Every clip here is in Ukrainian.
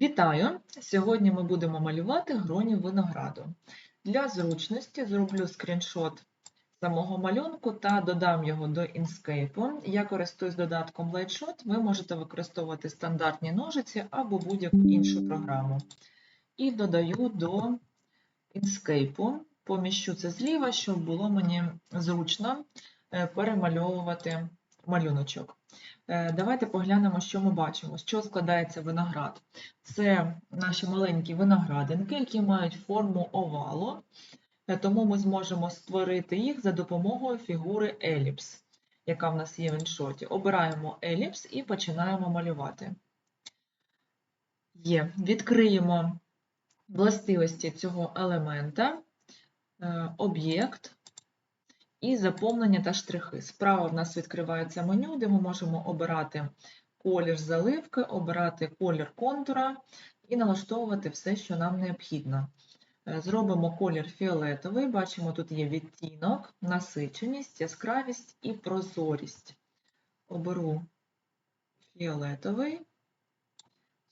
Вітаю! Сьогодні ми будемо малювати гроні винограду. Для зручності зроблю скріншот самого малюнку та додам його до Inkscape. Я користуюсь додатком Lightshot, ви можете використовувати стандартні ножиці або будь-яку іншу програму. І додаю до Inkscape. Поміщу це зліва, щоб було мені зручно е, перемальовувати малюночок. Е, Давайте поглянемо, що ми бачимо, з чого складається виноград. Це наші маленькі виноградинки, які мають форму овалу, Е, тому ми зможемо створити їх за допомогою фігури еліпс, яка в нас є в іншоті. Обираємо еліпс і починаємо малювати. Є. Відкриємо властивості цього елемента, е, об'єкт і заповнення та штрихи. Справа в нас відкривається меню, де ми можемо обирати колір заливки, обирати колір контура і налаштовувати все, що нам необхідно. Е, Зробимо колір фіолетовий, бачимо, тут є відтінок, насиченість, яскравість і прозорість. Оберу фіолетовий,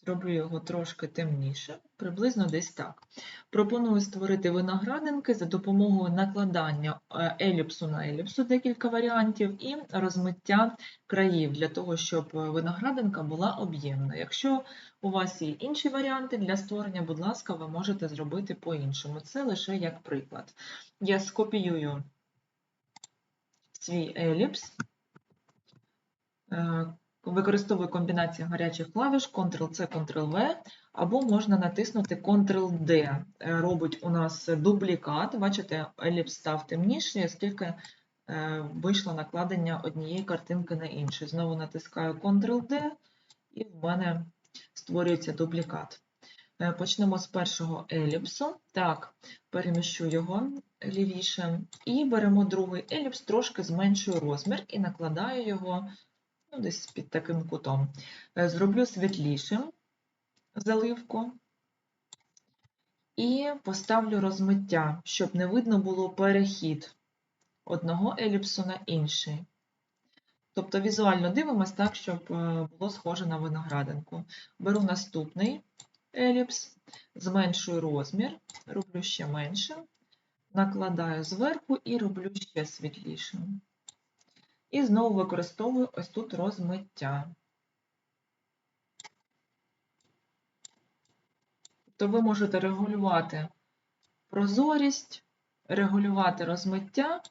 зроблю його трошки темніше, приблизно десь так. Пропоную створити виноградинки за допомогою накладання е, еліпсу на еліпсу, декілька варіантів, і розмиття країв для того, щоб виноградинка була об'ємна. Якщо у вас є інші варіанти для створення, будь ласка, ви можете зробити по-іншому. Це лише як приклад. Я скопіюю свій еліпс, е, використовую комбінацію гарячих клавіш Ctrl-C, Ctrl-V, або можна натиснути Ctrl-D. Е, Робить у нас дублікат. Бачите, еліпс став темніший, оскільки е, вийшло накладення однієї картинки на іншу. Знову натискаю Ctrl-D, і в мене створюється дублікат. Е, Почнемо з першого еліпсу. Так, переміщу його лівіше. І беремо другий еліпс, трошки зменшую розмір і накладаю його десь під таким кутом. Е, Зроблю світлішим заливку і поставлю розмиття, щоб не видно було перехід одного еліпсу на інший. Тобто візуально дивимось так, щоб е, було схоже на виноградинку. Беру наступний еліпс, зменшую розмір, роблю ще меншим, накладаю зверху і роблю ще світлішим. І знову використовую ось тут розмиття. Тобто ви можете регулювати прозорість, регулювати розмиття,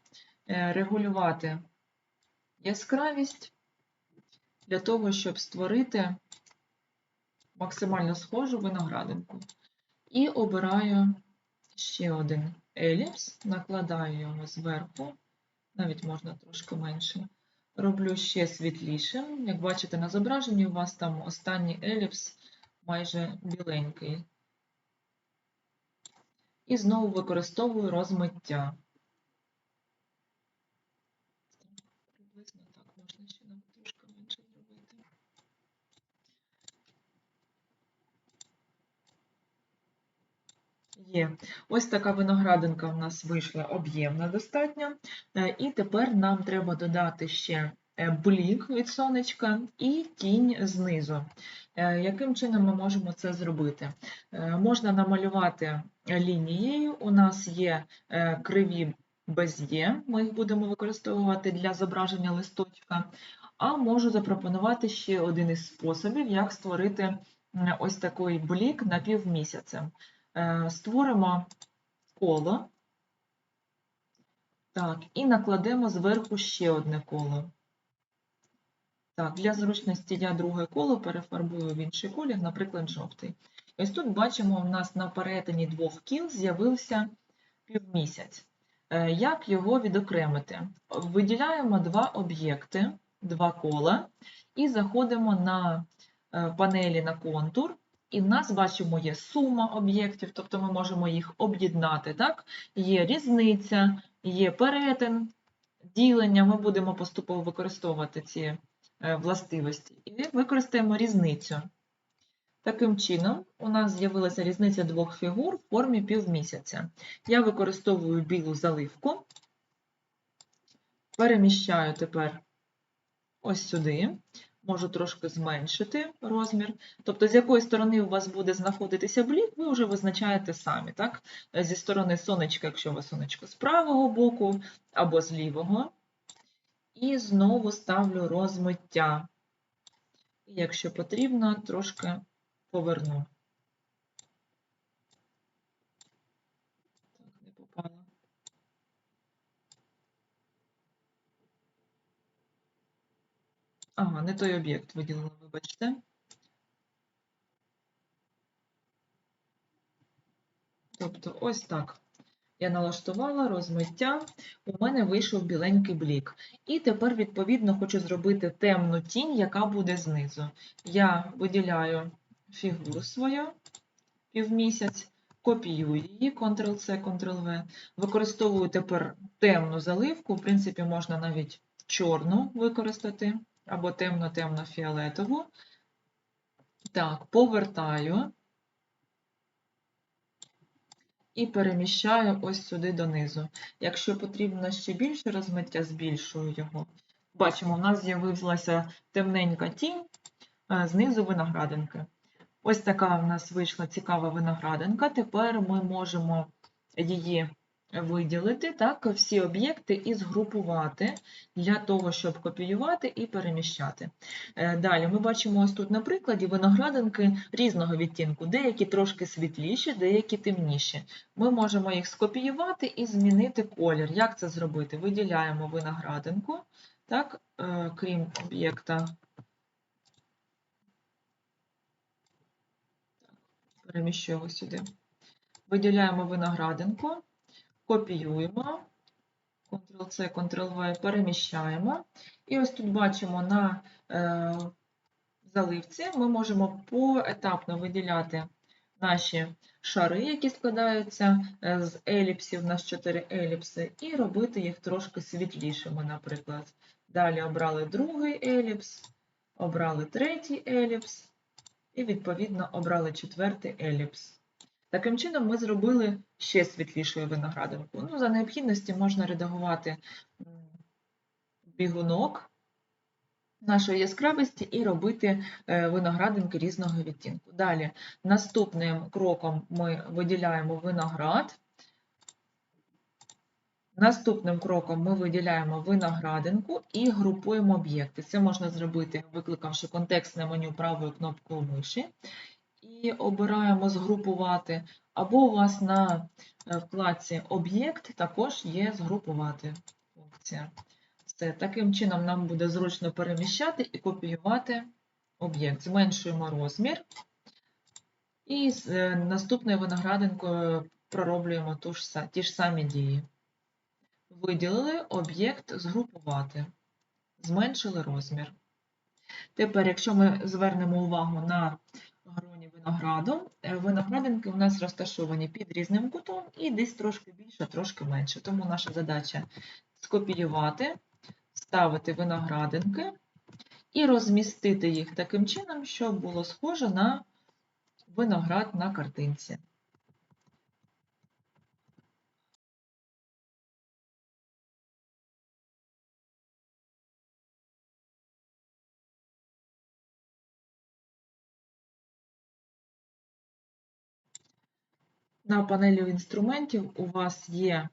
е, регулювати яскравість для того, щоб створити максимально схожу виноградинку. І обираю ще один еліпс, накладаю його зверху, навіть можна трошки менше. Роблю ще світлішим. Як бачите на зображенні, у вас там останній еліпс майже біленький. І знову використовую розмиття. Приблизно так можна ще нам трошки менше зробити. Є. Ось така виноградинка в нас вийшла об'ємна достатньо. Е, І тепер нам треба додати ще е, блік від сонечка і тінь знизу. Е, Яким чином ми можемо це зробити? Можна намалювати лінією. У нас є криві без'є, ми їх будемо використовувати для зображення листочка. А можу запропонувати ще один із способів, як створити ось такий блік на півмісяця. Е, Створимо коло. Так, і накладемо зверху ще одне коло. Так, для зручності я друге коло перефарбую в інший колір, наприклад, жовтий. Ось тут бачимо, у нас на перетині двох кіл з'явився півмісяць. Е, Як його відокремити? Виділяємо два об'єкти, два кола, і заходимо на е, панелі на контур, і в нас, бачимо, є сума об'єктів, тобто ми можемо їх об'єднати. Так? Є різниця, є перетин, ділення. Ми будемо поступово використовувати ці е, властивості. І використаємо різницю. Таким чином, у нас з'явилася різниця двох фігур в формі півмісяця. Я використовую білу заливку, переміщаю тепер ось сюди, можу трошки зменшити розмір. Тобто, з якої сторони у вас буде знаходитися блік, ви вже визначаєте самі. Так? Зі сторони сонечка, якщо у вас сонечко з правого боку або з лівого. І знову ставлю розмиття. І якщо потрібно, трошки поверну. Так, не попала. Ага, не той об'єкт виділила, вибачте. Тобто ось так. Я налаштувала розмиття, у мене вийшов біленький блік. І тепер, відповідно, хочу зробити темну тінь, яка буде знизу. Я виділяю фігуру свою півмісяць, копіюю її, Ctrl-C, Ctrl-V. Використовую тепер темну заливку, в принципі, можна навіть чорну використати, або темно-темно-фіолетову. Так, повертаю і переміщаю ось сюди донизу. Якщо потрібно ще більше розмиття, збільшую його. Бачимо, в нас з'явилася темненька тінь е, знизу виноградинки. Ось така в нас вийшла цікава виноградинка. Тепер ми можемо її виділити, так, всі об'єкти і згрупувати для того, щоб копіювати і переміщати. Е, Далі ми бачимо ось тут на прикладі виноградинки різного відтінку, деякі трошки світліші, деякі темніші. Ми можемо їх скопіювати і змінити колір. Як це зробити? Виділяємо виноградинку, так, е, крім об'єкта. Переміщуємо сюди. Виділяємо виноградинку, копіюємо, Ctrl-C, Ctrl-V, переміщаємо. І ось тут бачимо на е, заливці ми можемо поетапно виділяти наші шари, які складаються е, з еліпсів, у нас 4 еліпси, і робити їх трошки світлішими, наприклад. Далі обрали другий еліпс, обрали третій еліпс, і, відповідно, обрали четвертий еліпс. Таким чином, ми зробили ще світлішою виноградинку. Ну, За необхідності можна редагувати бігунок нашої яскравості і робити е, виноградинки різного відтінку. Далі, наступним кроком ми виділяємо виноград. Наступним кроком ми виділяємо виноградинку і групуємо об'єкти. Це можна зробити, викликавши контекстне меню правою кнопкою миші. І обираємо згрупувати, або у вас на е, вкладці Об'єкт також є згрупувати функція. Все. Таким чином нам буде зручно переміщати і копіювати об'єкт. Зменшуємо розмір. І з е, наступною виноградинкою пророблюємо ті ж самі дії. Виділили об'єкт згрупувати, зменшили розмір. Тепер, якщо ми звернемо увагу на винограду, е, виноградинки у нас розташовані під різним кутом і десь трошки більше, трошки менше. Тому наша задача скопіювати, ставити виноградинки і розмістити їх таким чином, щоб було схоже на виноград на картинці. На панелі інструментів у вас є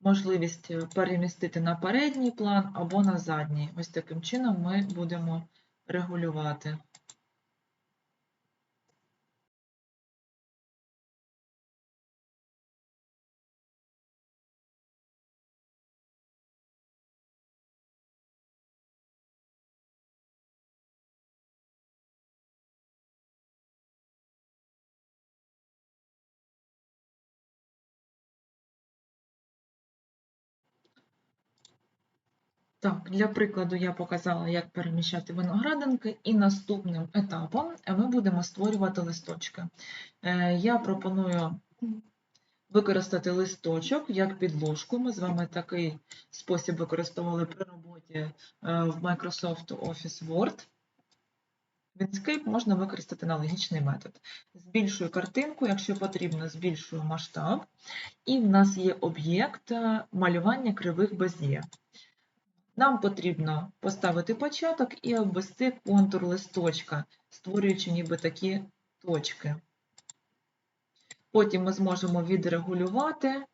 можливість е, перемістити на передній план або на задній. Ось таким чином ми будемо регулювати. Так, для прикладу я показала, як переміщати виноградинки, і наступним етапом ми будемо створювати листочки. Е, Я пропоную використати листочок як підложку. Ми з вами такий спосіб використовували при роботі е, в Microsoft Office Word. В Inkscape можна використати аналогічний метод. Збільшую картинку, якщо потрібно, збільшую масштаб. І в нас є об'єкт е, малювання кривих безє. Нам потрібно поставити початок і обвести контур листочка, створюючи ніби такі точки. Потім ми зможемо відрегулювати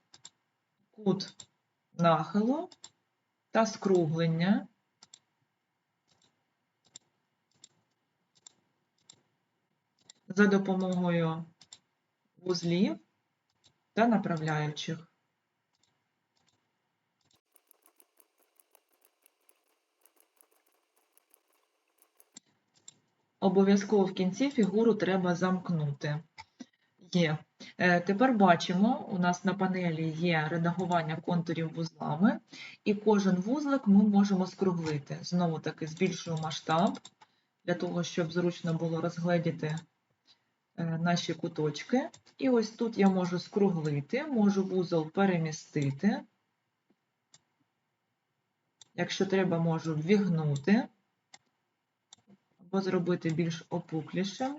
кут нахилу та скруглення. За допомогою вузлів та направляючих. Обов'язково в кінці фігуру треба замкнути. Є. Е, Тепер бачимо, у нас на панелі є редагування контурів вузлами, і кожен вузлик ми можемо скруглити. Знову таки збільшую масштаб, для того, щоб зручно було розгледіти е, наші куточки. І ось тут я можу скруглити, можу вузол перемістити. Якщо треба, можу ввігнути зробити більш опуклішим.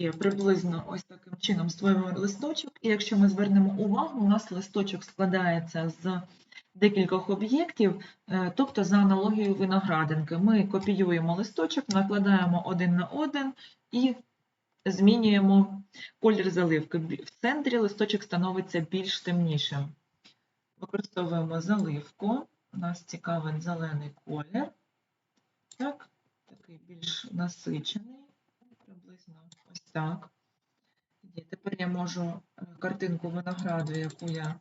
Є приблизно ось таким чином створюємо листочок, і якщо ми звернемо увагу, у нас листочок складається з декількох об'єктів, е, тобто за аналогією виноградинки. Ми копіюємо листочок, накладаємо один на один і змінюємо колір заливки. В центрі листочок становиться більш темнішим. Використовуємо заливку, у нас цікавий зелений колір, так, такий більш насичений приблизно ось так. Є. Тепер я можу е, картинку винограду, яку я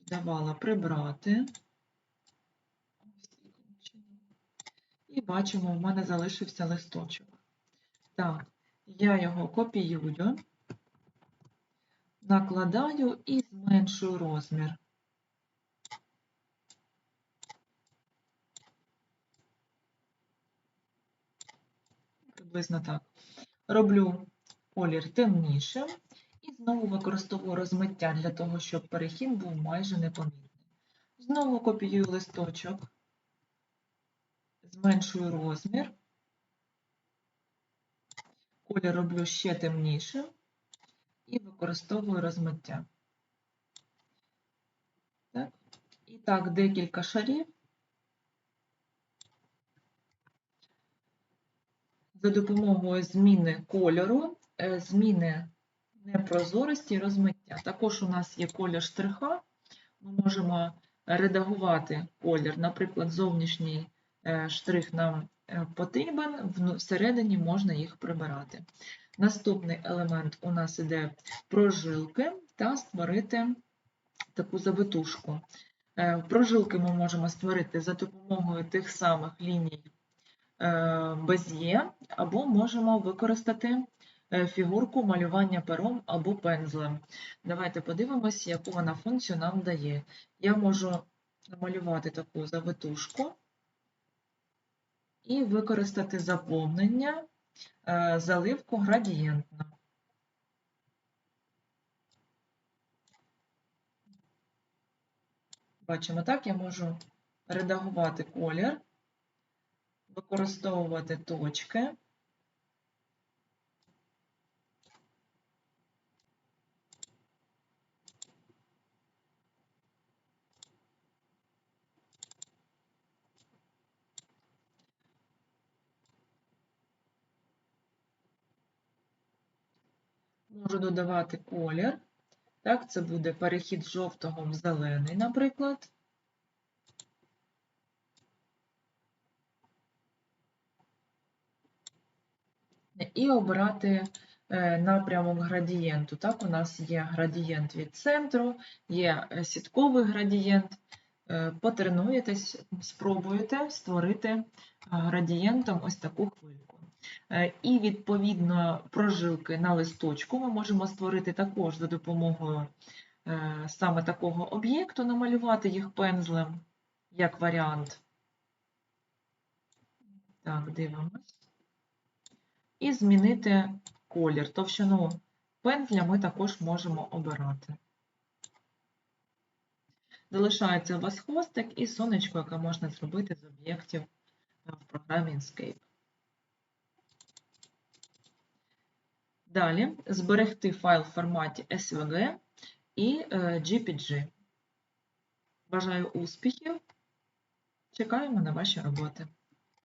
додавала, прибрати. І бачимо, в мене залишився листочок. Так, я його копіюю, накладаю і зменшую розмір. Приблизно так. Роблю колір темнішим і знову використовую розмиття для того, щоб перехід був майже непомітний. Знову копіюю листочок, зменшую розмір, колір роблю ще темнішим і використовую розмиття. Так. І так, декілька шарів. За допомогою зміни кольору, е, зміни непрозорості і розмиття. Також у нас є колір штриха, ми можемо редагувати колір, наприклад, зовнішній е, штрих нам е, потрібен, всередині можна їх прибирати. Наступний елемент у нас іде прожилки та створити таку завитушку. Прожилки ми можемо створити за допомогою тих самих ліній без'є, або можемо використати е, фігурку малювання пером або пензлем. Давайте подивимось, яку вона функцію нам дає. Я можу намалювати таку завитушку і використати заповнення, е, заливку градієнтну. Бачимо так, я можу редагувати колір використовувати точки. Можу додавати колір. Так, це буде перехід жовтого в зелений, наприклад. І обрати е, напрямок градієнту. Так, у нас є градієнт від центру, є е, сітковий градієнт. Е, потренуєтесь, спробуєте створити градієнтом ось таку хвильку. І, відповідно, прожилки на листочку ми можемо створити також за допомогою саме такого об'єкту, намалювати їх пензлем як варіант. Так, дивимось і змінити колір. Товщину пензля ми також можемо обирати. Залишається у вас хвостик і сонечко, яке можна зробити з об'єктів е, в програмі Inkscape. Далі зберегти файл в форматі SVG і е, GPG. Бажаю успіхів! Чекаємо на ваші роботи.